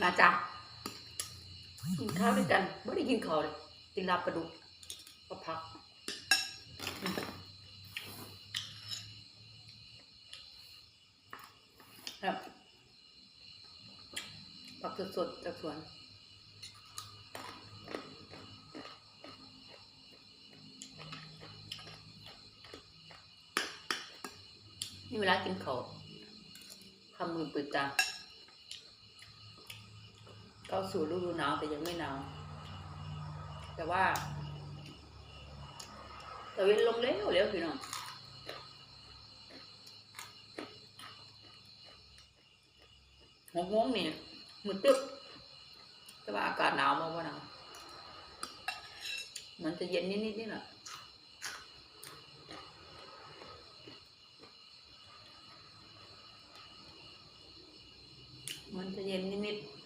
มาจ้ะกินข้าวด้วยกันไม่ได้กินข้าวเลยกินลาบปลาดุกก็พักครับผักสดๆจากสวนนี่เวลากินข้าวทำมือปืดตา เข้าสู่ฤดูหนาวแต่ยังไม่หนาวแต่ว่าตะเวนลงเร็วเร็วพี่น้องหกโมงนี่มืดตึ๊บแต่ว่าอากาศหนาวมากว่าหนาวมันจะเย็นนิดๆนี่แหละมันจะเย็นนิดๆ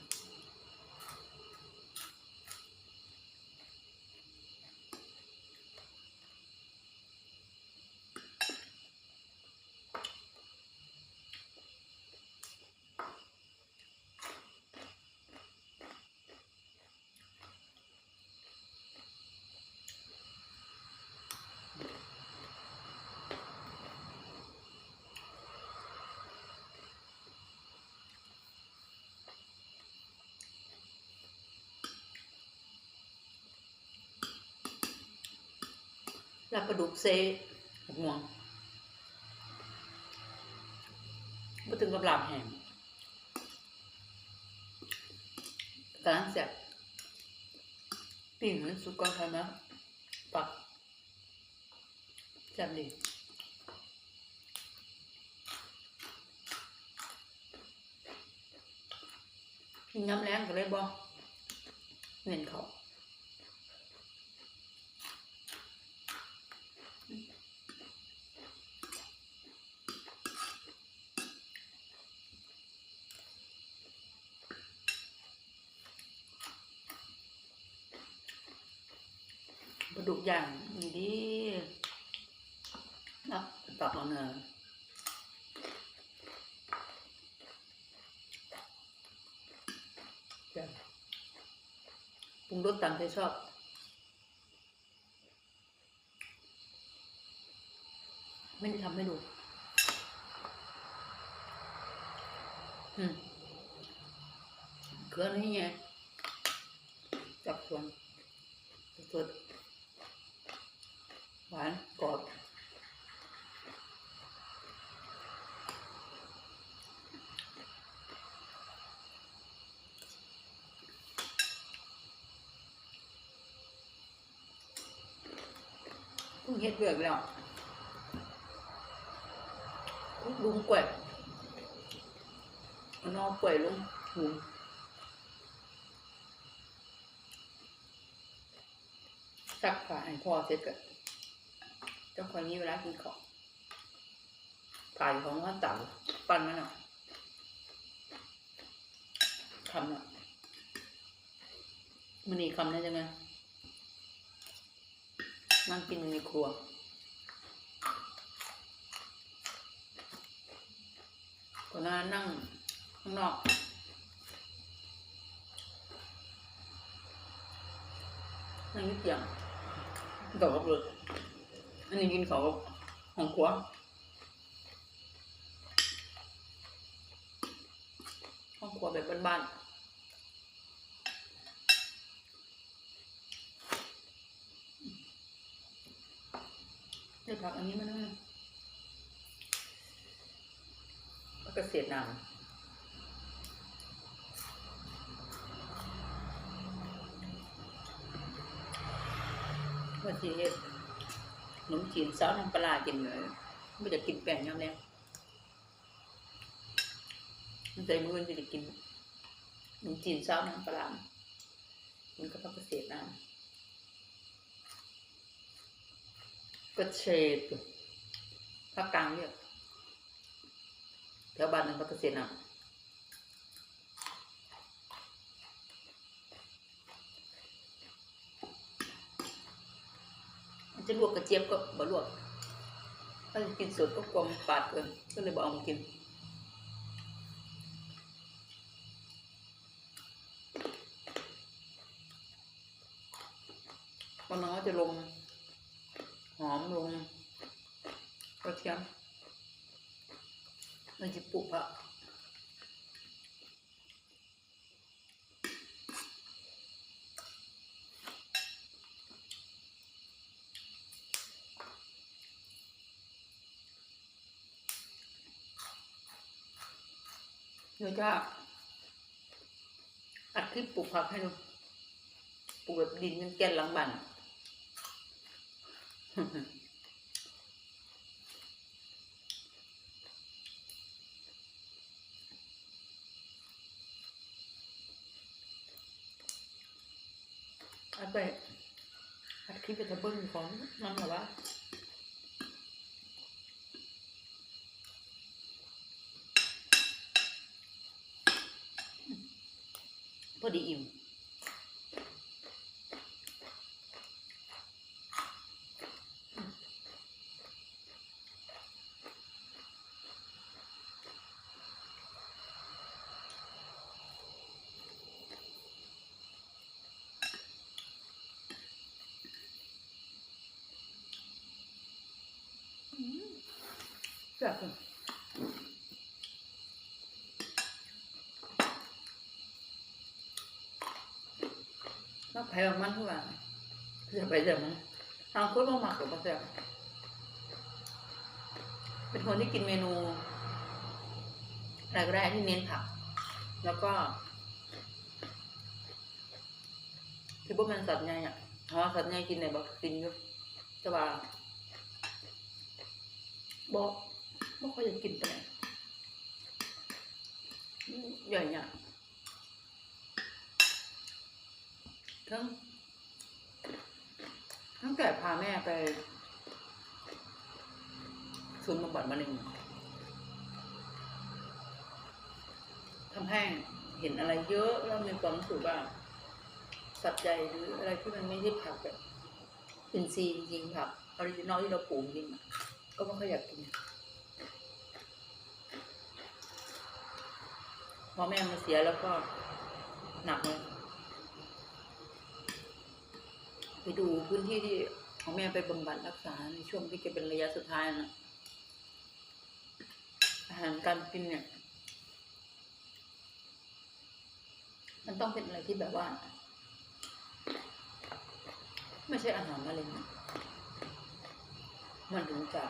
แล้วปลาดุกเซห่วงมาถึงกับหลาบแห้งกำลังเสียบปิ่งมันสุกก่อนใช่ไหมปักแซ่บดีกินน้ำแรงก็เลยบ่เน้นเขา ดุกย่างนี่ดีนะตักเอาเนื้อปรุงรสตามใจชอบไม่ได้ทำให้ดูอืมเครื่องนี้ไงจับส่วนสด หวานกรอบเพิ่งเฮ็ดเบือกแล้วลุงกล้วยเอานอกล้วยลุงหุงซักผ้าให้พ่อเสร็จก็เจ้าคนนี้เวลากินของผ่ายของว่าเต่าปั้นมันอะคำอะมันนี่คำได้จังไงนั่งกินอยู่ในครัวก่อนหน้านั่งข้างนอกนั่งอยึดเตียงดอกกับรถ อันนี้กินเขาวของครัวห้องครัวแบบบ้านๆได้ผักอันนี้มาด้วยแล้วก็เสียดน้ำว่าสิเฮ็ด ขนมจีนซอสน้ำปลาร้ากินเลยไม่ได้กินแป้งยำแน่มันใจมือจะได้กินขนมจีนซอสน้ำปลามันก็ต้องเกษตรน้ำก็เชดภาคกลางเรียกแถวบ้านนึงก็เกษตรน้ำ จะลวกกระเจี๊ยบก็บ่ลวก ถ้าจกินสดก็กลมปาดเกินก็เลยบอกเอามากินมะนาวจะลง หอมลงกระเทียมเราจะปลูกอะ ยวจะอัดคลิปปลูกผักให้ดูปลูกแบบดินเป็นแกนหลังบ้านอัดไปอัดคลิปไปจะเบิ้ลของนั่นหรอวะ อดีอิ่มแซ่บเลย มักไผ่บางมันทุกอย่างเสียไปเสียมันทางคนมาหมักกับมาแซ่บเป็นคนที่กินเมนูอะไรก็ได้ที่เน้นผัก แล้วก็ที่พวกมันสัตว์ไงอะอ๋อสัตว์ไงกินไหนบอกกินอยู่แต่ว่าบอกไม่ค่อยจะกินไปไหนใหญ่เนี่ย ทั้งทั้งแต่พาแม่ไปศูนย์บำบัดมะเร็งทำให้เห็นอะไรเยอะแล้วมีความรู้สึกว่าสับใจหรืออะไรที่มันไม่ใช่ผักแบบอินทรีย์จริงผักออริจินอลที่เราปลูกจริงก็ไม่ค่อยอยากกินพอแม่มาเสียแล้วก็หนักเลย ไปดูพื้นที่ที่ของแม่ไปบำบัดรักษาในช่วงที่แกเป็นระยะสุดท้ายนะอาหารการกินเนี่ย มันต้องเป็นอะไรที่แบบว่า ไม่ใช่อาหารมะเร็งนะมันถึงจะ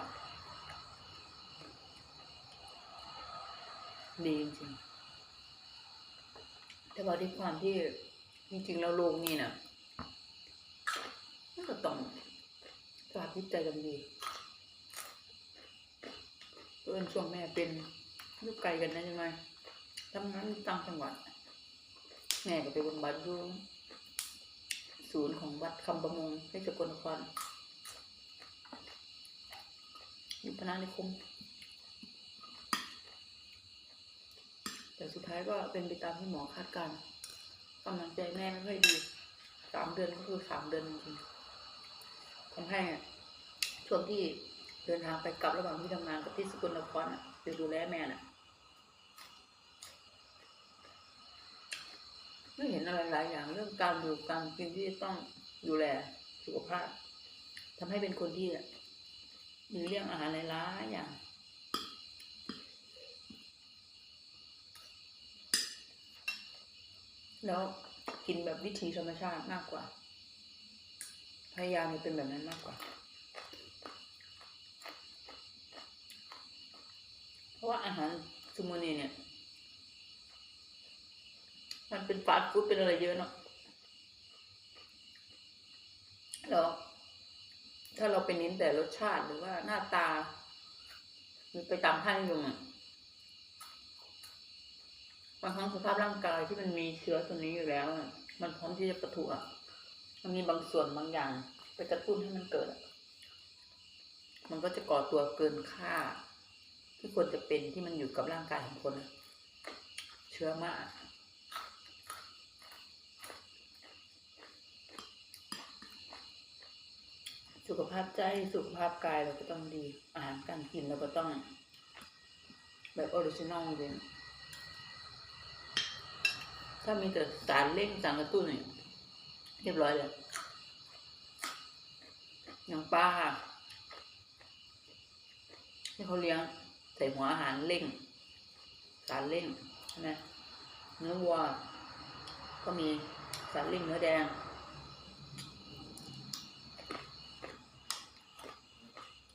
ดีจริงแต่ว่าด้วยความที่จริงๆแล้วโลกนี้น่ะ ต้องสภาพจิตใจกันดีเพื่อนช่วงแม่เป็นลูกไกลกันนะใช่ไหมทำงานต่างจังหวัด แม่ก็ไปบำบัดอยู่ศูนย์ของวัดคำประมงที่สกลนครอยู่พนานิคมแต่สุดท้ายก็เป็นไปตามที่หมอคาดการณ์กำลังใจแม่ไม่ค่อยดี สามเดือนก็คือสามเดือนจริง ทำให้ช่วงที่เดินทางไปกลับระหว่างที่ทำงานกับที่สกลนครน่ะไปดูแลแม่น่ะไม่เห็นอะไรหลายอย่างเรื่องการอยู่การกินที่ต้องดูแลสุขภาพทำให้เป็นคนที่มีเรื่องอาหารหลายๆอย่างแล้วกินแบบวิถีธรรมชาติมากกว่า พยายามให้เป็นแบบนั้นมากกว่า เพราะว่าอาหารซูโมเนเนี่ย มันเป็นฟาสต์ฟู้ดเป็นอะไรเยอะเนาะแล้วถ้าเราไปเน้นแต่รสชาติหรือว่าหน้าตาหรือไปตามท่านยมอะบางครั้งสภาพร่างกายที่มันมีเชื้อตัวนี้อยู่แล้ว มันพร้อมที่จะปะทุอะ มันมีบางส่วนบางอย่าง ไปกระตุ้นให้มันเกิด มันก็จะก่อตัวเกินค่า ที่ควรจะเป็นที่มันอยู่กับร่างกายของคน เชื้อมากสุขภาพใจสุขภาพกายเราก็ต้องดี อาหารการกินเราก็ต้อง แบบออริจินอลจริงถ้ามีแต่สารเร่งสารกระตุ้นเนี่ย เรียบร้อยเลยอย่างปลาที่เขาเลี้ยงใส่หัวอาหารเร่ง สารเร่งใช่ไหมเนื้อวัวก็มีสารเร่งเนื้อแดง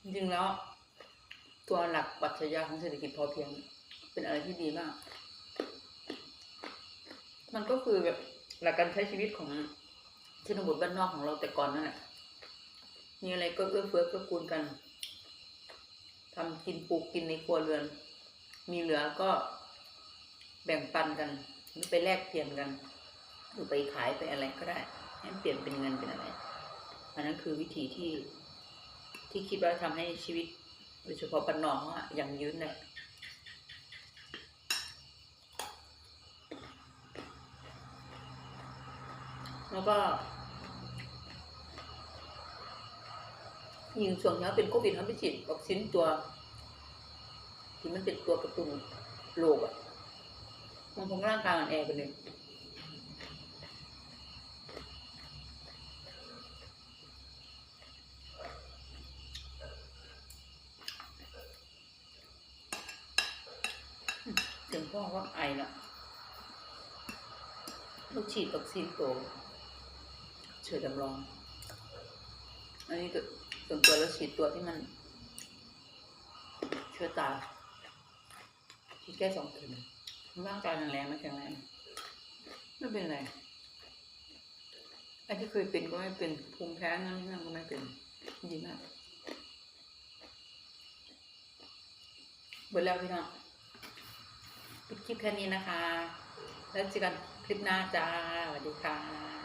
จริงๆแล้ว ตัวหลักปรัชญาของเศรษฐกิจพอเพียง เป็นอะไรที่ดีมาก มันก็คือแบบหลักการใช้ชีวิตของ ชนบทบ้านนอกของเราแต่ก่อนนั่นแหละมีอะไรก็เอื้อเฟื้อเกื้อกูลกันทำกินปลูกกินในครัวเรือน มีเหลือก็แบ่งปันกันหรือไปแลกเปลี่ยนกันหรือไปขายไปอะไรก็ได้ให้มันเปลี่ยนเป็นเงินเป็นอะไรอันนั้นคือวิธีที่ที่คิดว่าทำให้ชีวิตโดยเฉพาะบ้านนอกอะยังยืนเลย แล้วก็ยิงส่วนนี้เป็นโควิดเขาไปฉีดวัคซีนตัว ที่มันเป็นตัวกระตุ้นโรคอะมันคงร่างกายอ่อนแอไปเลยเสียงพ่อว่าไอละลูกฉีดวัคซีนตัว เฉยจำลองอันนี้ส่วนตัวแล้วฉีดตัวที่มัน เชื้อตาฉีดแค่สองเข็มร่างกายมันแรงไม่แข็งแรงไม่เป็นไรไอ้ที่เคยเป็นก็ไม่เป็นภูมิแพ้นั่นนั่นก็ไม่เป็นดีมากเบิดแล้วพี่น้องปิดคลิปแค่นี้นะคะ แล้วเจอกันคลิปหน้าจ้าสวัสดีค่ะ